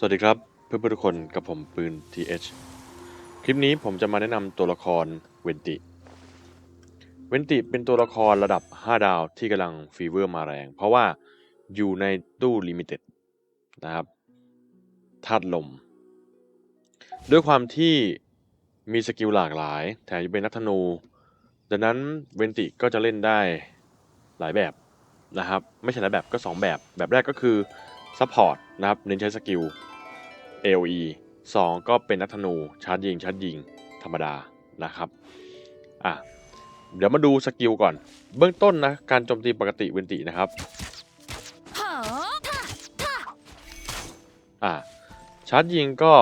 สวัสดีครับเพื่อนๆทุกคนกับผมปืน TH คลิปนี้ผมจะมาแนะนำตัวละครเวนติ เวนติเป็นตัวละครระดับ 5 ดาวที่กำลังฟีเวอร์มาแรง เพราะว่าอยู่ในตู้ลิมิเต็ดนะครับธาตุลม ด้วยความที่มีสกิลหลากหลาย แถมยังเป็นนักธนู ดังนั้นเวนติก็จะเล่นได้หลายแบบนะครับ ไม่ใช่หลายแบบก็ 2 แบบ แบบแรกก็คือซัพพอร์ตนะครับเน้นใช้สกิล AOE 2 ก็เป็นนักธนูชาร์จยิงชาร์จยิงธรรมดานะครับอะเดี๋ยวมาดูสกิลก่อน เบื้องต้นนะ การโจมตีปกติเวนตินะครับอะชาร์จยิงก็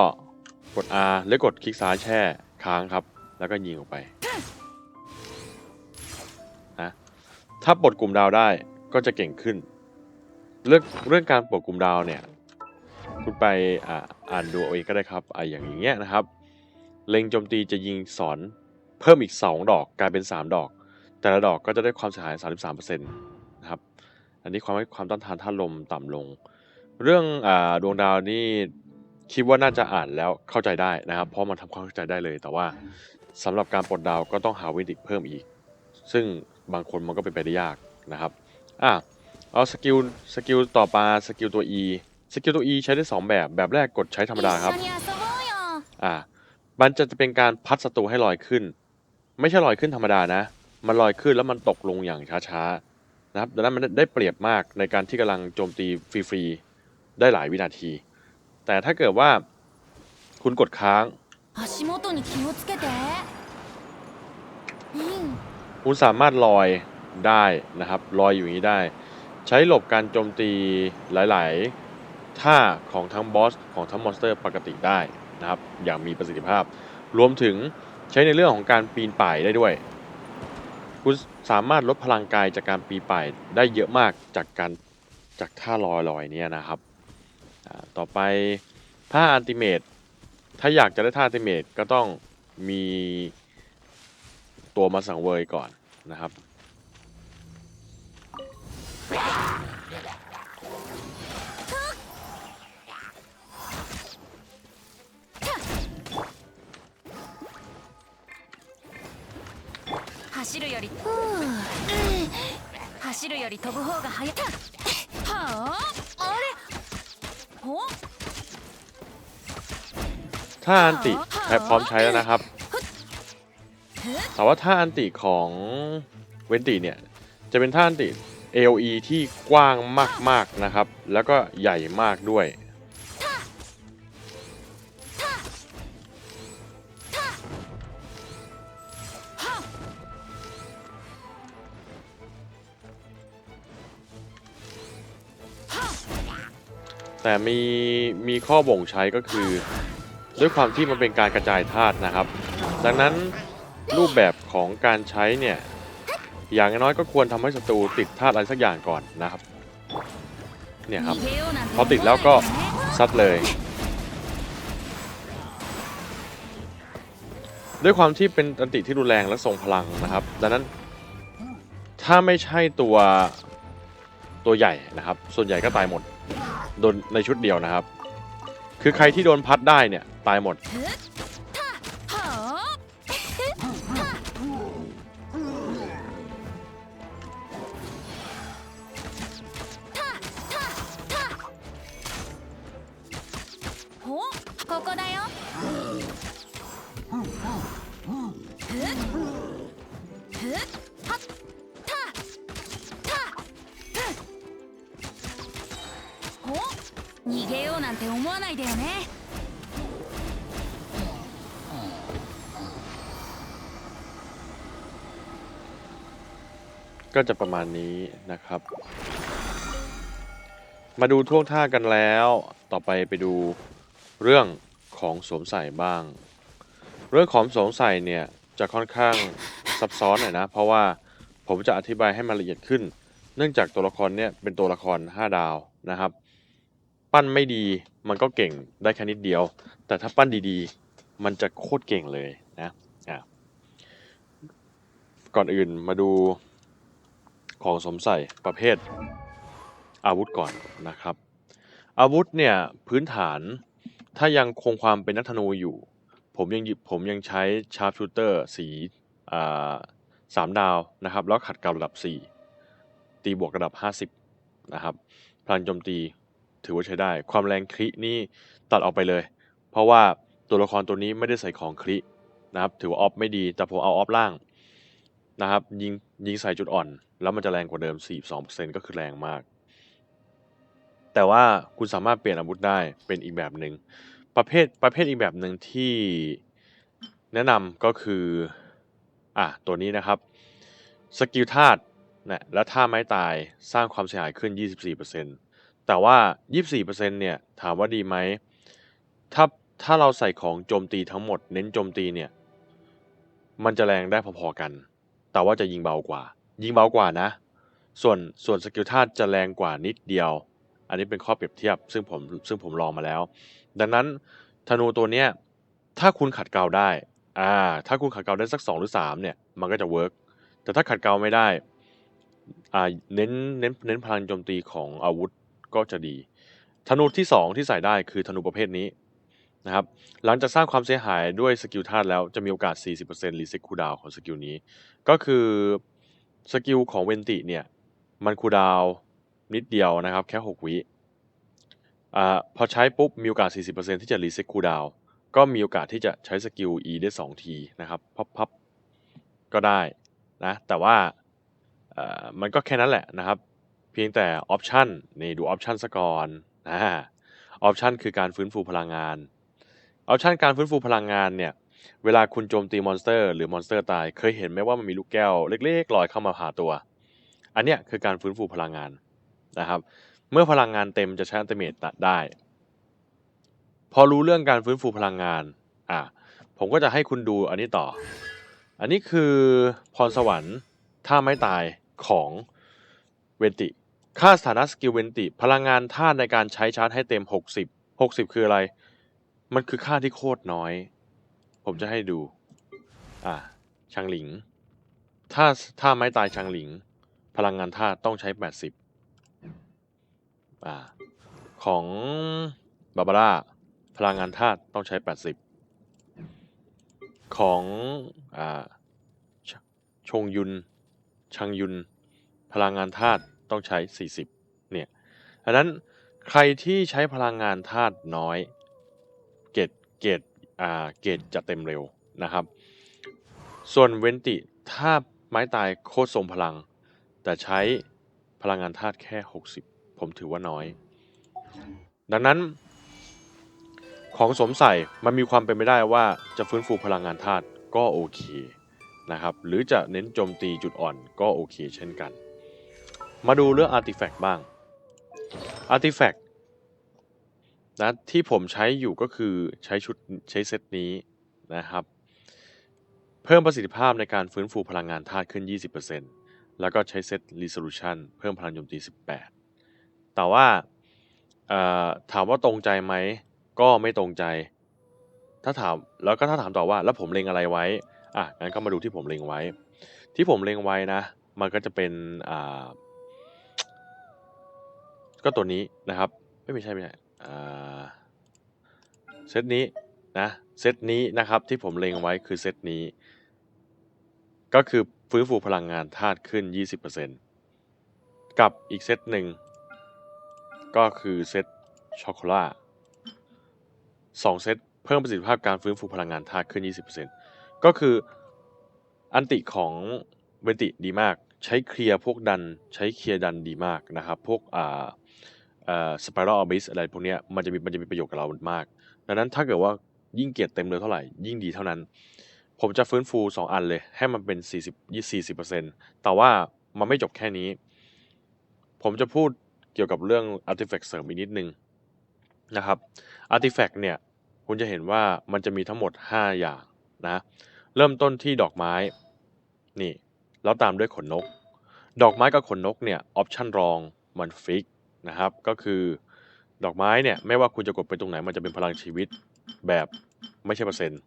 กด R หรือกดคลิกซ้ายแช่ค้างครับ แล้วก็ยิงออกไปนะถ้าปลดกลุ่มดาวได้ก็จะเก่งขึ้น เรื่องเรื่องการปลดกลุ่มดาวเนี่ย คุณไปอ่าอ่านดูเอาเองก็ได้ครับอ่าอย่างอย่างเงี้ยนะครับ เล็งโจมตีจะยิงสอนเพิ่มอีก 2 ดอกกลายเป็น 3 ดอก แต่ละดอกก็จะได้ความเสียหาย 33%นะครับ อันนี้ความให้ความต้านทานท่าลมต่ำลง เรื่องอาดวงดาวนี่คิดว่าน่าจะอ่านแล้วเข้าใจได้นะครับ เพราะมันทำความเข้าใจได้เลย แต่ว่าสำหรับการปลดดาวก็ต้องหาวิดิกเพิ่มอีก ซึ่งบางคนมันก็เป็นไปได้ยากนะครับอะเอาสกิลสกิลต่อมาสกิลตัว E สกิลตัว E ใช้ได้ 2 แบบ แบบแรกกดใช้ธรรมดาครับ อ่า มันจะเป็นการพัดศัตรูให้ลอยขึ้น ไม่ใช่ลอยขึ้นธรรมดานะ มันลอยขึ้นแล้วมันตกลงอย่างช้าๆ นะครับ ดังนั้นมันได้เปรียบมากในการที่กำลังโจมตีฟรีๆ ได้หลายวินาที แต่ถ้าเกิดว่าคุณกดค้าง คุณสามารถลอยได้นะครับ ลอยอยู่นี้ได้ ใช้หลบการโจมตีหลาย ท่าของทั้งบอสของทั้งมอนสเตอร์ปกติได้นะครับ อย่างมีประสิทธิภาพ รวมถึงใช้ในเรื่องของการปีนป่ายได้ด้วย คุณสามารถลดพลังกายจากการปีนป่ายได้เยอะมากจากการจากท่าลอยลอยเนี่ยนะครับ ต่อไปท่าอันติเมตถ้าอยากจะได้ท่าอันติเมตก็ต้องมีตัวมาสังเวยก่อนนะครับ より飛ぶ方が速いはああれお ถ้าอันติใช้พร้อมใช้แล้วนะครับ แต่ว่าท่าอันติของเวนติเนี่ย จะเป็นท่าอันติ AOE ที่กว้างมากๆนะครับ แล้วก็ใหญ่มากด้วย แต่มีมีข้อบ่งใช้ก็คือ ด้วยความที่มันเป็นการกระจายธาตุนะครับ ดังนั้นรูปแบบของการใช้เนี่ยอย่างน้อยก็ควรทำให้ศัตรูติดธาตุอะไรสักอย่างก่อนนะครับ เนี่ยครับ พอติดแล้วก็ซัดเลย ด้วยความที่เป็นตันติที่รุนแรงและทรงพลังนะครับ ดังนั้น ถ้าไม่ใช่ตัวตัวใหญ่นะครับ ส่วนใหญ่ก็ตายหมด โดนในชุดเดียวนะครับ คือใครที่โดนพัดได้เนี่ย ตายหมด はあおここだよふっふっ なんて思わないでよね ก็จะประมาณนี้นะครับ มาดูท่วงท่ากันแล้ว ต่อไปไปดูเรื่องของสวมใส่บ้าง เรื่องของสวมใส่เนี่ยจะค่อนข้างซับซ้อนหน่อยนะ เพราะว่าผมจะอธิบายให้มันละเอียดขึ้น เนื่องจากตัวละครเนี่ยเป็นตัวละคร 5 ดาวนะครับ ปั้นไม่ดีมันก็เก่งได้แค่นิดเดียว แต่ถ้าปั้นดีๆ มันจะโคตรเก่งเลยนะอะก่อนอื่นมาดูของสมใส่ประเภทอาวุธก่อนนะครับ อาวุธเนี่ยพื้นฐานถ้ายังคงความเป็นนักธนูอยู่ ผมยังหยิบผมยังใช้ชาร์ปชูเตอร์สีสามดาวนะครับ แล้วขัดเกลาระดับ 4 ตีบวกระดับ 50 นะครับพลังโจมตี ถือว่าใช้ได้ ความแรงครินี่ตัดออกไปเลย เพราะว่าตัวละครตัวนี้ไม่ได้ใส่ของครินะครับ ถือว่าออฟไม่ดี แต่ผมเอาออฟล่างนะครับ ยิงยิงใส่จุดอ่อน แล้วมันจะแรงกว่าเดิม 42%ก็คือแรงมาก แต่ว่าคุณสามารถเปลี่ยนอาวุธได้เป็นอีกแบบหนึ่งประเภทประเภทอีกแบบหนึ่งที่แนะนำก็คืออะตัวนี้นะครับสกิลธาตุนะและท่าไม้ตายสร้างความเสียหายขึ้น 24% แต่ว่า 24%เนี่ยถามว่าดีไหมถ้าถ้าเราใส่ของโจมตีทั้งหมดเน้นโจมตีเนี่ย มันจะแรงได้พอๆกัน แต่ว่าจะยิงเบากว่า ยิงเบากว่านะ ส่วนส่วนสกิลธาตุจะแรงกว่านิดเดียว อันนี้เป็นข้อเปรียบเทียบ ซึ่งผมซึ่งผมลองมาแล้ว ดังนั้นธนูตัวเนี้ยถ้าคุณขัดเกลาได้ อ่า ถ้าคุณขัดเกลาได้สัก 2 หรือ 3 เนี่ย มันก็จะเวิร์กแต่ถ้าขัดเกลาไม่ได้ อ่า เน้น เน้น เน้นพลังโจมตีของอาวุธ ก็จะดี ธนูที่ 2 ที่ใส่ได้คือธนูประเภทนี้นะครับ หลังจากสร้างความเสียหายด้วยสกิลธาตุแล้วจะมีโอกาส 40%รีเซ็ตคูดาวของสกิลนี้ ก็คือสกิลของเวนติเนี่ยมันคูดาวนิดเดียวนะครับ แค่ 6 วิอ่าพอใช้ปุ๊บมีโอกาส 40%ที่จะรีเซ็ตคูดาวก็มีโอกาสที่จะใช้สกิล E ได้ 2 ทีนะครับพับพับก็ได้นะแต่ว่าอ่อมันก็แค่นั้นแหละนะครับ พียงแต่ออปชันนี่ดูออปชันซะก่อนนะออปชันคือการฟื้นฟูพลังงานออปชันการฟื้นฟูพลังงานเนี่ยเวลาคุณโจมตีมอนสเตอร์หรือมอนสเตอร์ตายเคยเห็นไหมว่ามันมีลูกแก้วเล็กๆลอยเข้ามาหาตัว อันเนี้ยคือการฟื้นฟูพลังงานนะครับ เมื่อพลังงานเต็มจะใช้อัลติเมตได้ พอรู้เรื่องการฟื้นฟูพลังงานอะผมก็จะให้คุณดูอันนี้ต่อ อันนี้คือพรสวรรค์ท่าไม้ตายของเวนติ ค่าสถานะสกิลเวนติ พลังงานท่าในการใช้ชาร์จให้เต็ม 60 60 คืออะไร มันคือค่าที่โคตรน้อย ผมจะให้ดู อะชังหลิง ถ้าถ้าไม้ตายชังหลิง พลังงานท่าต้องใช้ 80 อ่า ของบาบาร่า พลังงานธาตุต้องใช้ 80 ของ อ่าชชงยุน ชังยุน พลังงานธาตุ ต้องใช้ 40 เนี่ยดังนั้นใครที่ใช้พลังงานธาตุน้อย เกตเกตอ่าเกตจะเต็มเร็วนะครับ ส่วนเวนติถ้าไม้ตายโคตรทรงพลัง แต่ใช้พลังงานธาตุแค่ 60 ผมถือว่าน้อย ดังนั้น ของสมใส่มันมีความเป็นไปได้ว่าจะฟื้นฟูพลังงานธาตุก็โอเคนะครับ หรือจะเน้นโจมตีจุดอ่อนก็โอเคเช่นกัน มาดูเรื่องอาร์ติแฟกต์บ้างอาร์ติแฟกต์นะที่ผมใช้อยู่ก็คือใช้ชุดใช้เซตนี้นะครับ เพิ่มประสิทธิภาพในการฟื้นฟูพลังงานธาตุขึ้น 20%แล้วก็ใช้เซต Resolution เพิ่มพลังโจมตี 18 แต่ว่าถามว่าตรงใจไหม ก็ไม่ตรงใจ ถ้าถามแล้วก็ถ้าถามต่อว่าแล้วผมเล็งอะไรไว้อะงั้นก็มาดูที่ผมเล็งไว้ ที่ผมเล็งไว้นะ มันก็จะเป็นอ่า ก็ตัวนี้นะครับไม่ไม่ใช่ไม่ใช่เซตนี้นะเซตนี้นะครับที่ผมเล็งไว้คือเซตนี้ ก็คือฟื้นฟูพลังงานธาตุขึ้น 20%กับอีกเซตหนึ่งก็คือเซตช็อกโกแลตสองเซตเพิ่มประสิทธิภาพการฟื้นฟูพลังงานธาตุขึ้น 20%ก็คืออันติของเวนติดีมาก ใช้เคลียร์พวกดันใช้เคลียร์ดันดีมากนะครับ พวกอ่า สไปรัลออบิสอะไรพวกนี้มันจะมีมันจะมีประโยชน์กับเรามาก ดังนั้นถ้าเกิดว่ายิ่งเกียรติเต็มเลยเท่าไหร่ ยิ่งดีเท่านั้น ผมจะฟื้นฟู 2 อันเลย ให้มันเป็น 40 40 แต่ว่ามันไม่จบแค่นี้ ผมจะพูดเกี่ยวกับเรื่อง Artifact เสริมอีกนิดนึงนะครับ Artifact เนี่ย คุณจะเห็นว่ามันจะมีทั้งหมด 5 อย่างนะ เริ่มต้นที่ดอกไม้ นี่ แล้วตามด้วยขนนก ดอกไม้กับขนนกเนี่ย ออปชันรองมันฟิก นะครับ ก็คือดอกไม้เนี่ยไม่ว่าคุณจะกดไปตรงไหน มันจะเป็นพลังชีวิตแบบไม่ใช่เปอร์เซ็นต์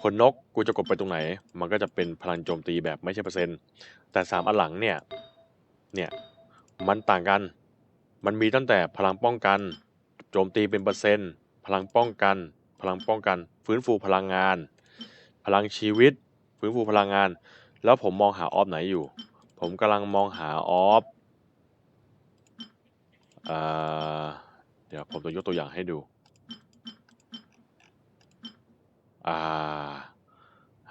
ขนนกกูจะกดไปตรงไหน มันก็จะเป็นพลังโจมตีแบบไม่ใช่เปอร์เซ็นต์แต่สามอันหลังเนี่ยเนี่ยมันต่างกันมันมีตั้งแต่พลังป้องกัน โจมตีเป็นเปอร์เซ็นต์ พลังป้องกัน พลังป้องกัน ฟื้นฟูพลังงาน พลังชีวิต ฟื้นฟูพลังงาน แล้วผมมองหาออฟไหนอยู่ ผมกำลังมองหาออฟ เดี๋ยวผมจะยกตัวอย่างให้ดู อ่า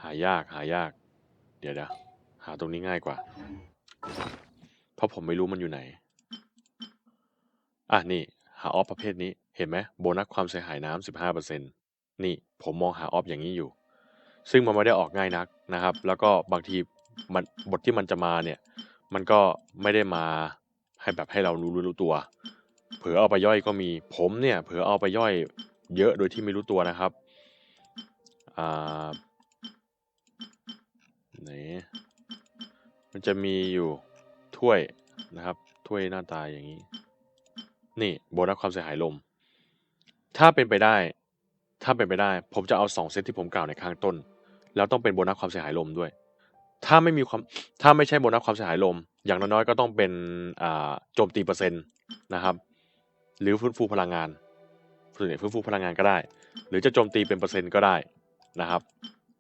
หายากหายาก เดี๋ยวเดี๋ยวหาตรงนี้ง่ายกว่า เพราะผมไม่รู้มันอยู่ไหน อะนี่ หาออฟประเภทนี้ เห็นไหมโบนัสความเสียหายน้ำสิบห้าเปอร์เซ็นตนี่ผมมองหาออฟอย่างนี้อยู่ ซึ่งมันไม่ได้ออกง่ายนักนะครับ แล้วก็บางทีมันบทที่มันจะมาเนี่ย มันก็ไม่ได้มา ให้แบบให้เรารู้รู้ตัว เผลอเอาไปย่อยก็มีผมเนี่ยเผลอเอาไปย่อยเยอะโดยที่ไม่รู้ตัวนะครับอ่าไหนมันจะมีอยู่ถ้วยนะครับถ้วยหน้าตาอย่างนี้ นี่โบนัสความเสียหายลม ถ้าเป็นไปได้ ถ้าเป็นไปได้ ผมจะเอาสองเซตที่ผมกล่าวในข้างต้น แล้วต้องเป็นโบนัสความเสียหายลมด้วย ถ้าไม่มีความถ้าไม่ใช่โบนัสความเสียหายลม อย่างน้อยๆก็ต้องเป็นโจมตีเปอร์เซ็นต์นะครับ หรือฟื้นฟูพลังงานส่วนใหญ่ฟื้นฟูพลังงานก็ได้ หรือจะโจมตีเป็นเปอร์เซ็นต์ก็ได้นะครับ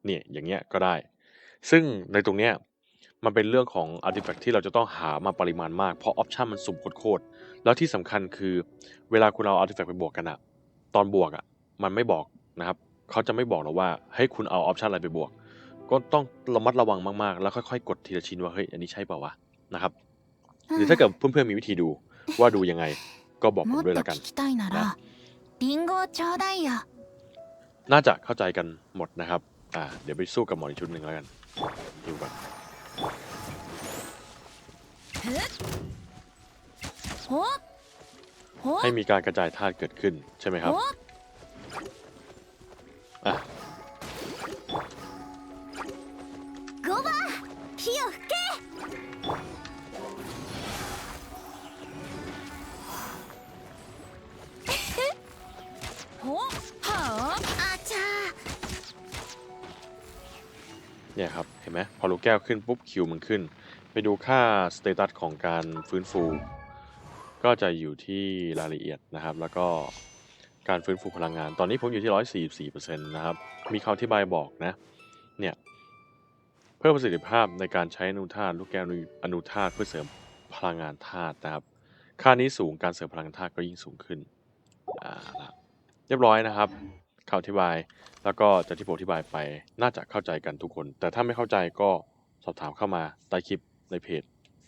เนี่ยอย่างเงี้ยก็ได้ ซึ่งในตรงเนี้ยมันเป็นเรื่องของอาร์ติแฟกต์ที่เราจะต้องหามาปริมาณมาก เพราะออปชันมันสุ่มโคตรแล้วที่สำคัญคือเวลาคุณเอาอาร์ติแฟกต์ไปบวกกันอะตอนบวกอะมันไม่บอกนะครับเขาจะไม่บอกเราว่าให้คุณเอาออปชันอะไรไปบวก ก็ต้องระมัดระวังมากๆ แล้วค่อยๆ กดทีละชิ้นว่าเฮ้ยอันนี้ใช่เปล่าวะ นะครับ หรือถ้าเกิดเพื่อนๆมีวิธีดูว่าดูยังไงก็บอกผมด้วยละกันนะน่าจะเข้าใจกันหมดนะครับ อ่า เดี๋ยวไปสู้กับหมออีชุดหนึ่งแล้วกัน ดูก่อนให้มีการกระจายธาตุเกิดขึ้นใช่ไหมครับ อะ ห็นไหมพอลูกแก้วขึ้นปุ๊บคิวมันขึ้น ไปดูค่าสเตตัสของการฟื้นฟู ก็จะอยู่ที่รายละเอียดนะครับ แล้วก็การฟื้นฟูพลังงาน ตอนนี้ผมอยู่ที่ 144%นะครับ มีคำอธิบายบอกนะ เนี่ย เพิ่มประสิทธิภาพในการใช้อนุธาตุลูกแก้วอนุธาตุเพื่อเสริมพลังงานธาตุนะครับ ค่านี้สูงการเสริมพลังงานธาตุก็ยิ่งสูงขึ้น อ่าเรียบร้อยนะครับ คำอธิบาย แล้วก็จากที่ผมอธิบายไป น่าจะเข้าใจกันทุกคน แต่ถ้าไม่เข้าใจก็สอบถามเข้ามาใต้คลิปในเพจ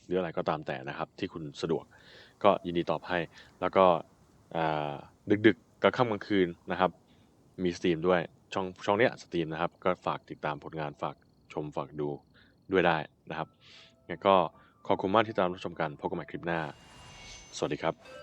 หรืออะไรก็ตามแต่นะครับ ที่คุณสะดวกก็ยินดีตอบให้ แล้วก็อ่าดึกๆกลางค่ำกลางคืนนะครับ มีสตรีมด้วยช่องช่องเนี้ยสตรีมนะครับ ก็ฝากติดตามผลงานฝากชมฝากดูด้วยได้นะครับงั้นก็ขอบคุณมากที่ตามรับชมกันพบกันใหม่คลิปหน้า สวัสดีครับ